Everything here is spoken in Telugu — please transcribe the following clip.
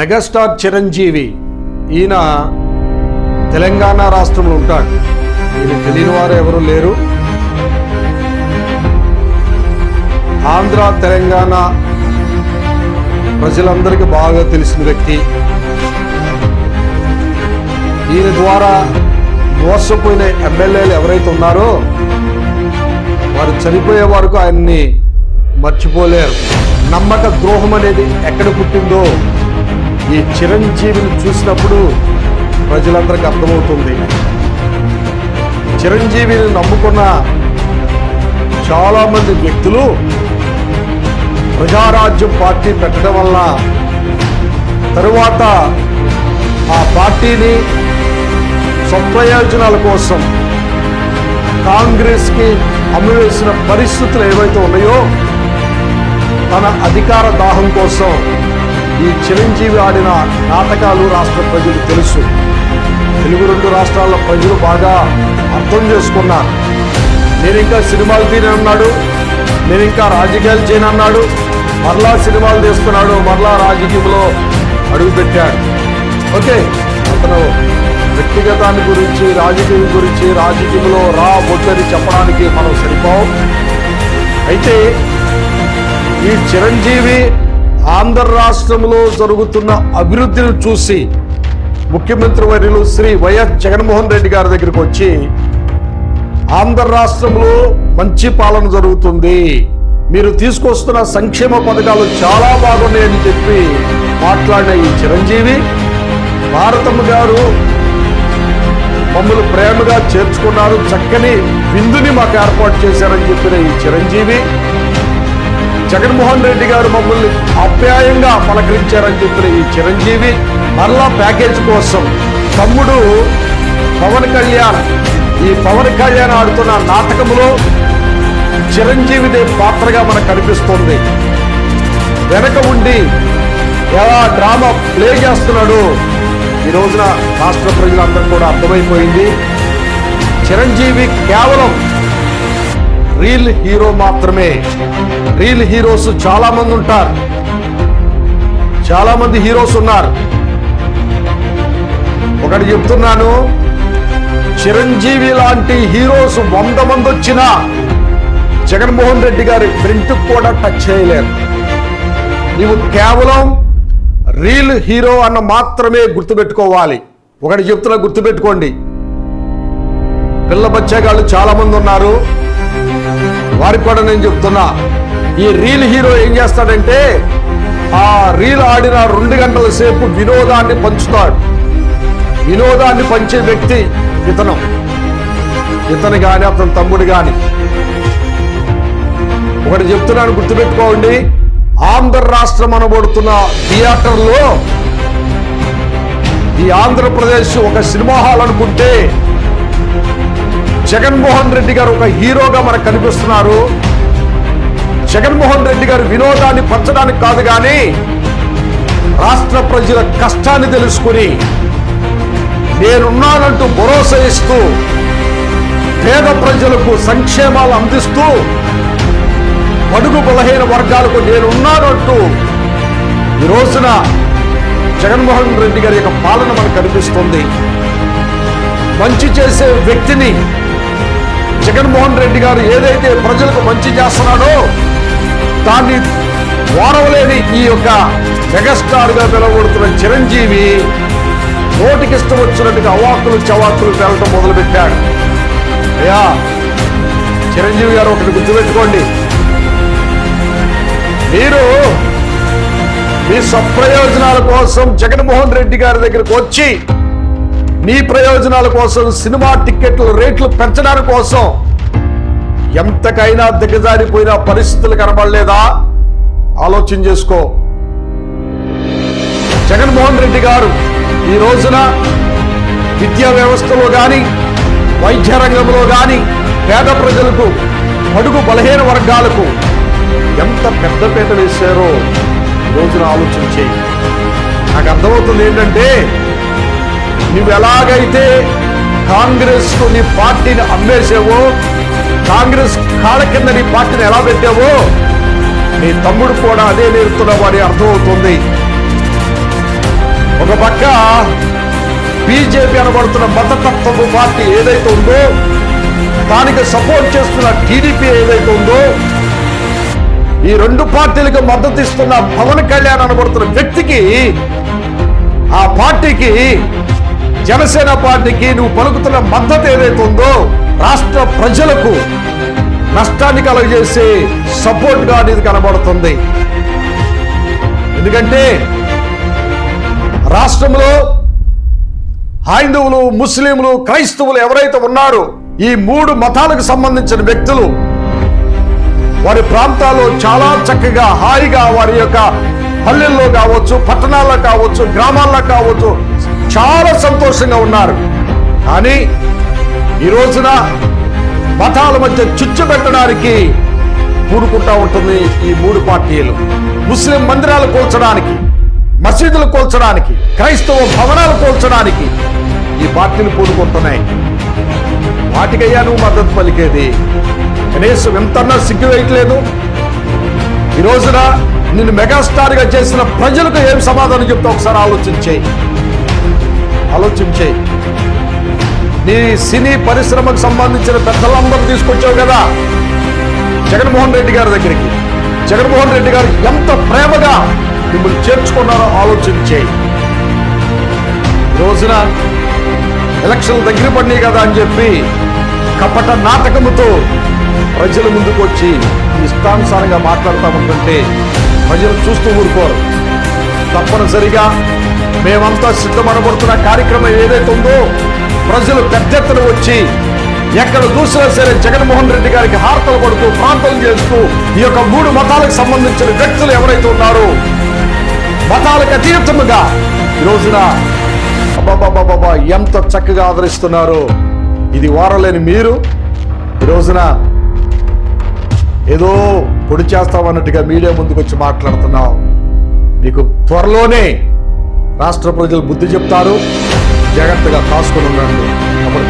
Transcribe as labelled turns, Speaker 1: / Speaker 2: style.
Speaker 1: మెగాస్టార్ చిరంజీవి ఈయన తెలంగాణ రాష్ట్రంలో ఉంటాడు. ఈయన తెలియని వారు ఎవరు లేరు. ఆంధ్ర తెలంగాణ ప్రజలందరికీ బాగా తెలిసిన వ్యక్తి. ఈయన ద్వారా మోసపోయిన ఎమ్మెల్యేలు ఎవరైతే ఉన్నారో వారు చనిపోయే వరకు ఆయన్ని మర్చిపోలేరు. నమ్మక ద్రోహం అనేది ఎక్కడ పుట్టిందో ఈ చిరంజీవిని చూసినప్పుడు ప్రజలందరికీ అర్థమవుతుంది. చిరంజీవిని నమ్ముకున్న చాలామంది వ్యక్తులు ప్రజారాజ్యం పార్టీ పెట్టడం వల్ల తరువాత ఆ పార్టీని స్వప్రయోజనాల కోసం కాంగ్రెస్కి అమ్మివేసిన పరిస్థితులు ఏవైతే ఉన్నాయో తన అధికార దాహం కోసం ఈ చిరంజీవి ఆడిన నాటకాలు రాష్ట్ర ప్రజలు తెలుసు. తెలుగు రెండు రాష్ట్రాల ప్రజలు బాగా అర్థం చేసుకున్నారు. నేను ఇంకా సినిమాలు తీనన్నాడు నేను ఇంకా రాజకీయాలు చేయనన్నాడు మరలా సినిమాలు తీస్తున్నాడు మరలా రాజకీయంలో అడుగుపెట్టాడు ఓకే అతను వ్యక్తిగతాన్ని గురించి రాజకీయం గురించి రాజకీయంలో రా వద్దని చెప్పడానికి మనం సరిపోవు. అయితే ఈ చిరంజీవి ఆంధ్ర రాష్ట్రంలో జరుగుతున్న అభివృద్ధిని చూసి ముఖ్యమంత్రి వర్యులు శ్రీ వైఎస్ జగన్మోహన్ రెడ్డి గారి దగ్గరికి వచ్చి ఆంధ్ర రాష్ట్రంలో మంచి పాలన జరుగుతుంది. మీరు తీసుకొస్తున్న సంక్షేమ పథకాలు చాలా బాగున్నాయని చెప్పి మాట్లాడిన ఈ చిరంజీవి భారతమ్మ గారు మమ్మల్ని ప్రేమగా చేర్చుకున్నారు. చక్కని విందుని మాకు ఏర్పాటు చేశారని చెప్పిన ఈ చిరంజీవి జగన్మోహన్ రెడ్డి గారు మమ్మల్ని అప్యాయంగా పలకరించారని చెప్పిన ఈ చిరంజీవి మరలా ప్యాకేజ్ కోసం తమ్ముడు పవన్ కళ్యాణ్ ఈ పవన్ కళ్యాణ్ ఆడుతున్న నాటకంలో చిరంజీవిదే పాత్రగా మనకు కనిపిస్తుంది. వెనక ఉండి ఎలా డ్రామా ప్లే చేస్తున్నాడు ఈ రోజున రాష్ట్ర ప్రజలందరూ కూడా అర్థమైపోయింది. చిరంజీవి కేవలం రీల్ హీరో మాత్రమే. రీల్ హీరోస్ చాలా మంది ఉంటారు. చాలా మంది హీరోస్ ఉన్నారు. ఒకటి చెప్తున్నాను చిరంజీవి లాంటి హీరోస్ వంద మంది వచ్చినా జగన్మోహన్ రెడ్డి గారి ప్రింట్ కూడా టచ్ చేయలేరు. నీవు కేవలం రీల్ హీరో అన్న మాత్రమే గుర్తుపెట్టుకోవాలి. ఒకటి చెప్తున్నా గుర్తుపెట్టుకోండి. పిల్ల బచ్చేగాళ్ళు చాలా మంది ఉన్నారు. వారికి కూడా నేను చెప్తున్నా ఈ రీల్ హీరో ఏం చేస్తాడంటే ఆ రీల్ ఆడిన రెండు గంటల సేపు వినోదాన్ని పంచుతాడు. వినోదాన్ని పంచే వ్యక్తి ఇతను. ఇతను కానీ అతని తమ్ముడు కానీ ఒకటి చెప్తున్నాను గుర్తుపెట్టుకోండి ఆంధ్ర రాష్ట్రం అనబడుతున్న థియేటర్లో ఈ ఆంధ్రప్రదేశ్ ఒక సినిమా హాల్ అనుకుంటే జగన్మోహన్ రెడ్డి గారు ఒక హీరోగా మనకు కనిపిస్తున్నారు. జగన్మోహన్ రెడ్డి గారు వినోదాన్ని పంచడానికి కాదు కానీ రాష్ట్ర ప్రజల కష్టాన్ని తెలుసుకుని నేనున్నానంటూ భరోసా ఇస్తూ పేద ప్రజలకు సంక్షేమాలు అందిస్తూ బడుగు బలహీన వర్గాలకు నేనున్నానంటూ ఈ రోజున జగన్మోహన్ రెడ్డి గారి యొక్క పాలన మనకు కనిపిస్తుంది. మంచి చేసే వ్యక్తిని జగన్మోహన్ రెడ్డి గారు ఏదైతే ప్రజలకు మంచి చేస్తున్నాడో దాన్ని వారవలేని ఈ యొక్క మెగాస్టార్గా పిలవబడుతున్న పిలువబడుతున్న చిరంజీవి నోటికి ఇష్టం వచ్చినట్టుగా అవాకులు చవాకులు పెరగడం మొదలుపెట్టాడు. అయ్యా చిరంజీవి గారు ఒకటి గుర్తుపెట్టుకోండి. మీరు మీ స్వప్రయోజనాల కోసం జగన్మోహన్ రెడ్డి గారి దగ్గరకు వచ్చి మీ ప్రయోజనాల కోసం సినిమా టిక్కెట్ల రేట్లు పెంచడానికి కోసం ఎంతకైనా దిగజారిపోయిన పరిస్థితులు కనబడలేదా? ఆలోచన చేసుకో. జగన్మోహన్ రెడ్డి గారు ఈ రోజున విద్యా వ్యవస్థలో కానీ వైద్య రంగంలో కానీ పేద ప్రజలకు అడుగు బలహీన వర్గాలకు ఎంత పెద్దపీట వేశారో ఈ రోజున ఆలోచన నాకు అర్థమవుతుంది ఏంటంటే నువ్వు ఎలాగైతే కాంగ్రెస్ నీ పార్టీని అమ్మేసావో కాంగ్రెస్ కాళ్ళ కింద నీ పార్టీని ఎలా పెట్టావో నీ తమ్ముడు కూడా అదే నేర్పుతున్న వాడి అర్థమవుతుంది. ఒక పక్క బీజేపీ అనబడుతున్న మతతత్వపు పార్టీ ఏదైతే ఉందో దానికి సపోర్ట్ చేస్తున్న టీడీపీ ఏదైతే ఉందో ఈ రెండు పార్టీలకు మద్దతు ఇస్తున్న పవన్ కళ్యాణ్ అనబడుతున్న వ్యక్తికి ఆ పార్టీకి జనసేన పార్టీకి నువ్వు పలుకుతున్న మద్దతు ఏదైతే ఉందో రాష్ట్ర ప్రజలకు నష్టాన్ని కలుగజేసే సపోర్ట్గా కనబడుతుంది. ఎందుకంటే రాష్ట్రంలో హైందువులు ముస్లింలు క్రైస్తవులు ఎవరైతే ఉన్నారో ఈ మూడు మతాలకు సంబంధించిన వ్యక్తులు వారి ప్రాంతాల్లో చాలా చక్కగా హాయిగా వారి యొక్క పల్లెల్లో కావచ్చు పట్టణాల్లో కావచ్చు గ్రామాల్లో కావచ్చు చాలా సంతోషంగా ఉన్నారు. కానీ ఈ రోజున మతాల మధ్య చుచ్చు పెట్టడానికి కూడుకుంటా ఉంటుంది ఈ మూడు పార్టీలు. ముస్లిం మందిరాలు కూల్చడానికి మసీదులు కూల్చడానికి క్రైస్తవ భవనాలు కూల్చడానికి ఈ పార్టీలు పూనుకుంటున్నాయి. వాటికయ్యా నువ్వు మద్దతు పలికేది. కనీసం ఎంతన్నా సిగ్గు వేయట్లేదు. ఈ రోజున నిన్ను మెగాస్టార్గా చేసిన ప్రజలకు ఏం సమాధానం చెప్తా ఒకసారి ఆలోచించేయి. ఆలోచించే. నీ సినీ పరిశ్రమకు సంబంధించిన పెద్దలందరూ తీసుకొచ్చావు కదా? జగన్మోహన్ రెడ్డి గారి దగ్గరికి. జగన్మోహన్ రెడ్డి గారు ఎంత ప్రేమగా మిమ్మల్ని చేర్చుకున్నారో ఆలోచించే. రోజున ఎలక్షన్లు దగ్గర పడినాయి కదా అని చెప్పి కపట నాటకముతో ప్రజల ముందుకు వచ్చి ఇష్టానుసారంగా మాట్లాడుతూ ఉంటుంటే ప్రజలు చూస్తూ ఊరుకోరు. తప్పనిసరిగా మేమంతా సిద్ధమనబడుతున్న కార్యక్రమం ఏదైతే ఉందో ప్రజలు పెద్ద ఎత్తున వచ్చి ఎక్కడ చూసినా సరే జగన్మోహన్ రెడ్డి గారికి హార్తలు పడుతూ ప్రాంతం చేస్తూ ఈ యొక్క మూడు మతాలకు సంబంధించిన వ్యక్తులు ఎవరైతే ఉన్నారో మతాలకు అతీతముగా ఈ రోజున అబ్బాబాబాబా ఎంత చక్కగా ఆదరిస్తున్నారు. ఇది వారలేని మీరు. ఈ రోజున ఏదో పొడి చేస్తామన్నట్టుగా మీడియా ముందుకు వచ్చి మాట్లాడుతున్నాం. మీకు త్వరలోనే రాష్ట్ర ప్రజలు బుద్ధి చెప్తారు. జాగ్రత్తగా కాసుకొని ఉండండి. అప్పుడు